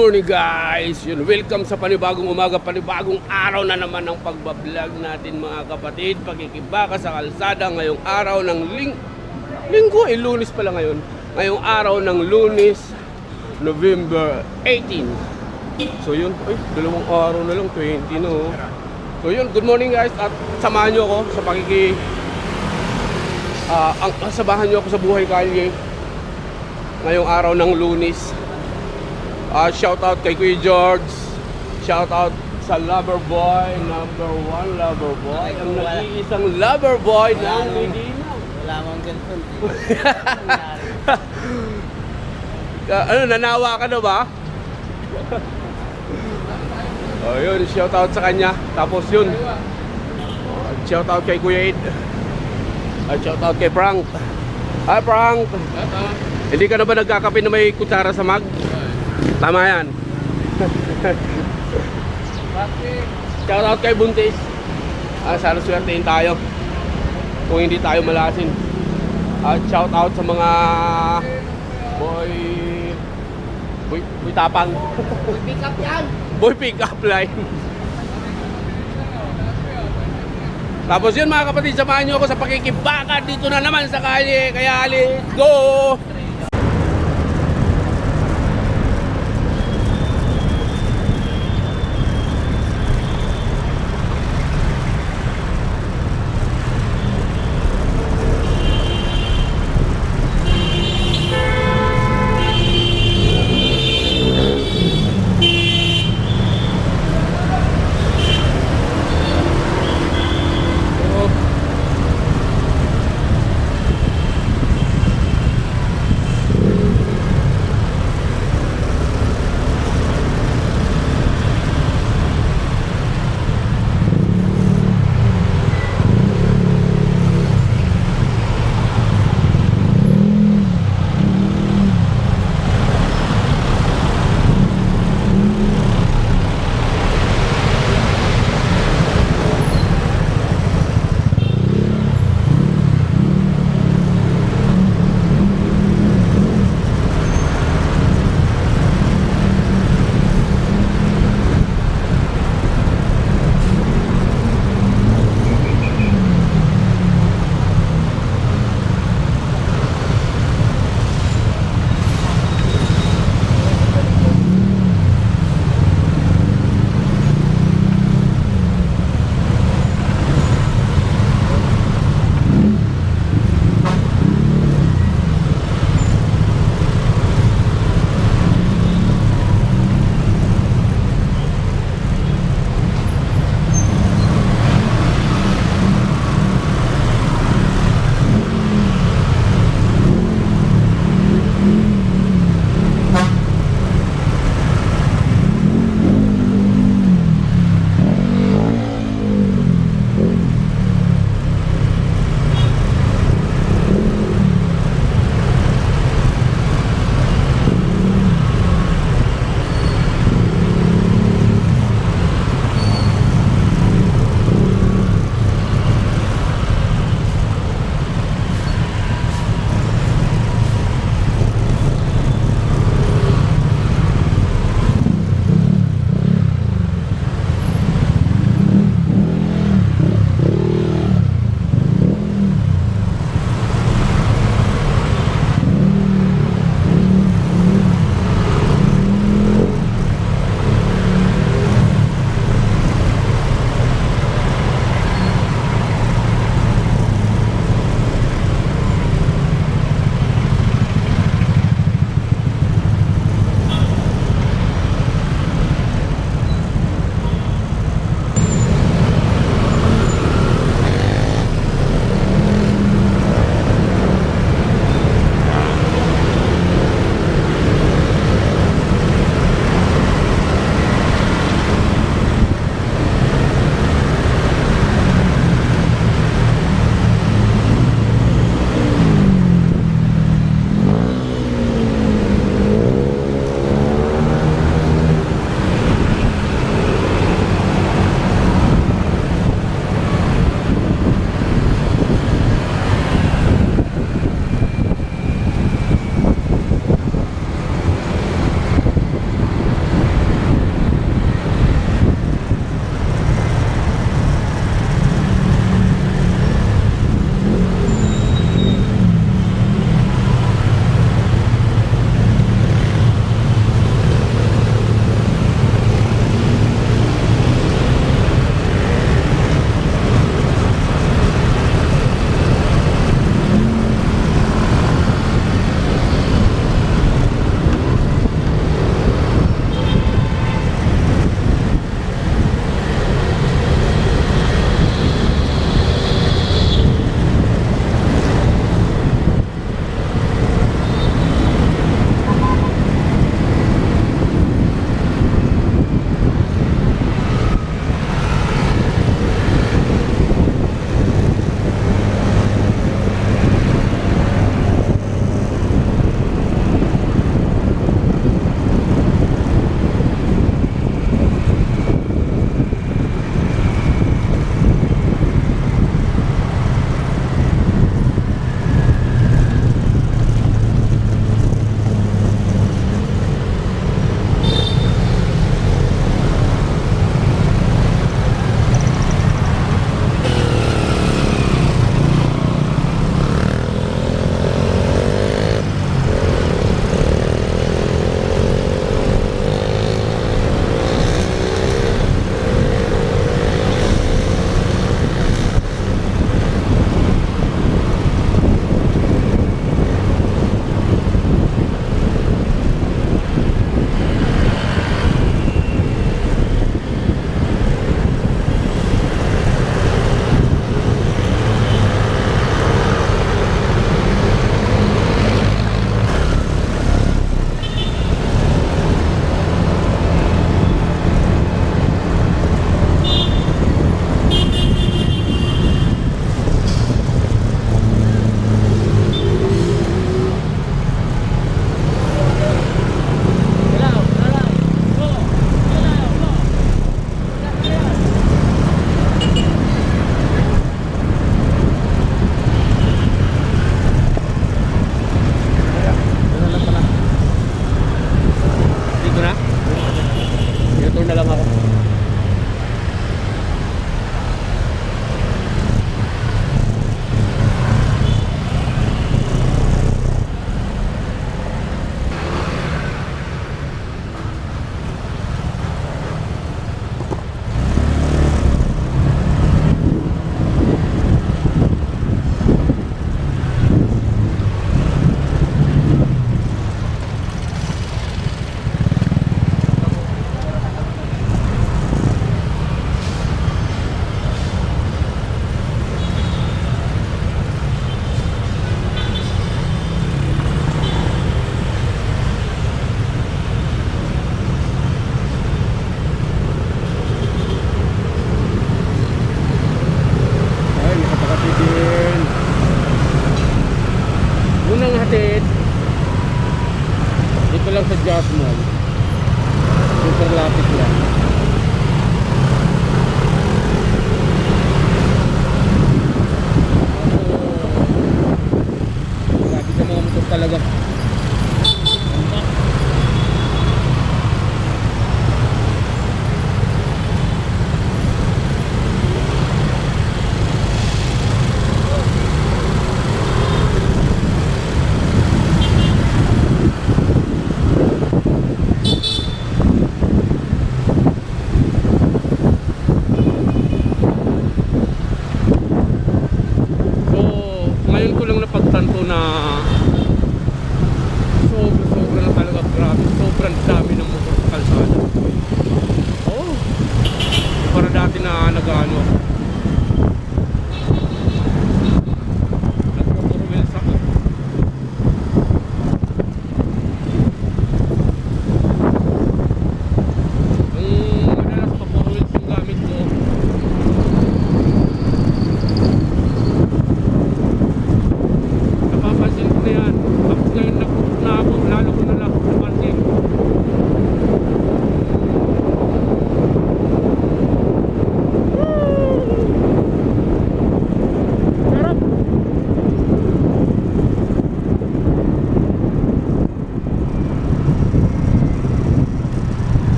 Morning guys! Yun, welcome sa panibagong umaga, panibagong araw na naman ng pagbablog natin mga kapatid. Pagkikibaka sa kalsada ngayong araw ng ling linggo, eh lunes pala ngayon. Ngayong araw ng lunes, November 18. So yun, ay, dalawang araw na lang, 20 no. So yun, good morning guys at samahan nyo ako sa pagkiki... ah ang, samahan nyo ako sa buhay kalye ngayong araw ng lunes. Ah, shout out kay Kuya George. Shout out sa lover boy, number one lover boy. Ang Wala. nag-iisang lover boy Wala. Medina. Wala mong ganito. Ka- ano, nanawa ka na ba? oh, yun, shout out sa kanya. Tapos yun. Oh, shout out kay Kuya Ed. At shout out kay Frank. Hi Frank. Hindi ka na ba nagkakape na may kutsara sa mag? Tama yan. Shout out kay Buntis. Ah, sana swertein tayo. Kung hindi tayo malasin. At shout out sa mga boy boy, boy tapang. Pick up yan! Boy pick up line. Tapos yun mga kapatid, samahan nyo ako sa pakikibaka dito na naman sa kali. Kaya let's go!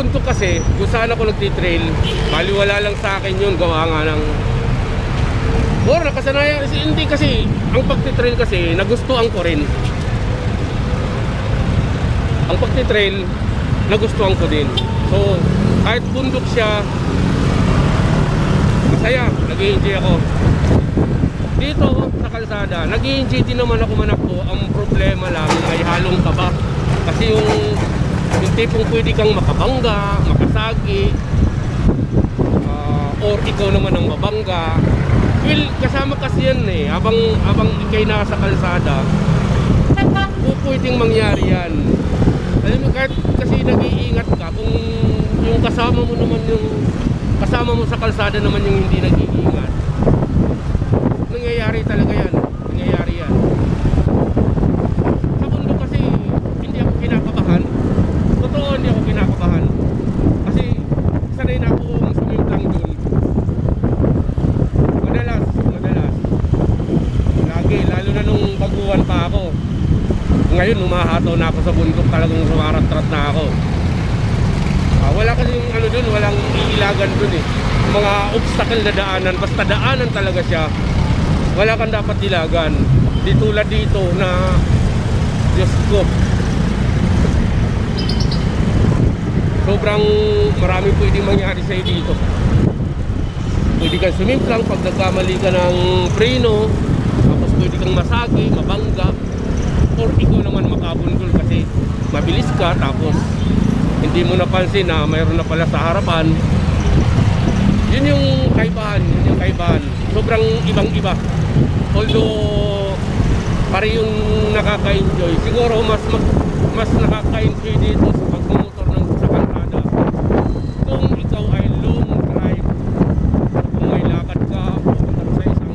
Bundok kasi, kung saan ako nagtitrail, baliwala lang sa akin yun, gawa nga ng Or nakasanayan, kasi hindi kasi, ang pagtitrail kasi, nagustuhan ko rin. Ang pagtitrail, nagustuhan ko din. So, kahit bundok siya, masaya, nag-i-enjoy ako. Dito sa kalsada, nag-i-enjoy din naman ako manakbo. Ang problema lang ay halong kaba. Kasi yung, yung tipong pwede kang makabangga, makasagi, ah, or ikaw naman ang mabangga. Well, kasama kasi yan eh. Habang, habang ikay nasa kalsada, pwedeng mangyari yan. Alam mo, kahit kasi nag-iingat ka, kung yung kasama mo naman yung kasama mo sa kalsada naman yung hindi nag-iingat, nangyayari talaga yan. Nangyayari yan. Sa mundo kasi, hindi ako kinakabahan. Totoo, hindi ako kinakabahan. Kasi, sanay na ako sumimplang dun. Madalas, madalas. Lagi, lalo na nung baguhan pa ako. Ngayon, umahataw na ako sa bundok, talagang sumarat-rat na ako. Ah, wala kasi yung ano dun, walang iilagan dun eh. Mga obstacle na daanan, basta daanan talaga siya. Wala kang dapat ilagan. Di tulad dito na, Diyos ko, sobrang maraming pwedeng mangyari sa'yo dito. Pwede kang sumimplang pag nagkamali ka ng preno, tapos pwede kang masagi, mabangga, or ikaw naman makabundol kasi mabilis ka tapos hindi mo napansin na mayroon na pala sa harapan. Yun yung kaibahan yun yung kaibahan. Sobrang ibang iba although pare yung nakaka-enjoy. Siguro mas mas, mas nakaka-enjoy dito sa pagmumotor ng sa kalsada kung ikaw ay long drive kung may lakad ka pupunta ka sa isang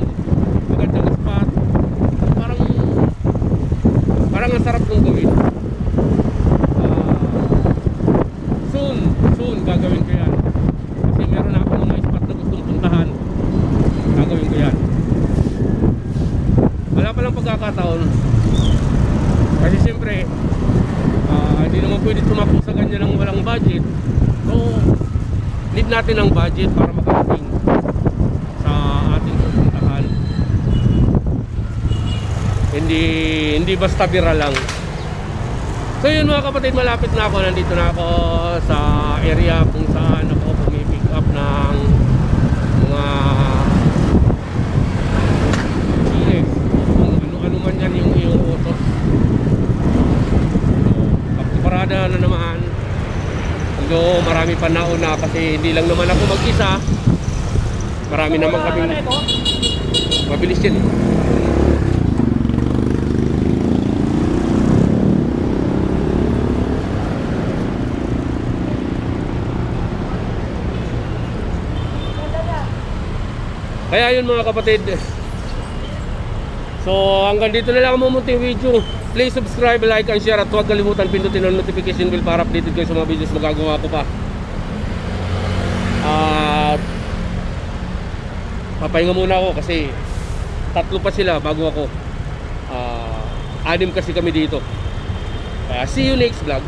magandang spot parang parang ang sarap nung gawin Ah, soon soon gagawin ko yan kasi meron na ako mga spot na gustong puntahan gagawin ko yan walang pagkakataon. Kasi siyempre, ah, hindi naman pwede tumakbo sa ganyan ng walang budget. So, need natin ng budget para makarating sa ating pupuntahan. Hindi hindi basta bira lang. So yun mga kapatid, malapit na ako. Nandito na ako sa area kung saan ako pumipick up ng mga CX kung ano-ano man yan yung iyong utos. So, parada na naman. Although marami pa nauna kasi hindi lang naman ako mag-isa. Marami naman kaming mabilis yan eh. Kaya yun mga kapatid. So hanggang dito na lang ang mamunting video. Please subscribe, like, and share at huwag kalimutan pindutin ang notification bell para updated kayo sa mga videos magagawa ko pa. At papahinga muna ako kasi tatlo pa sila bago ako. Ah, anim kasi kami dito. Kaya see you next vlog.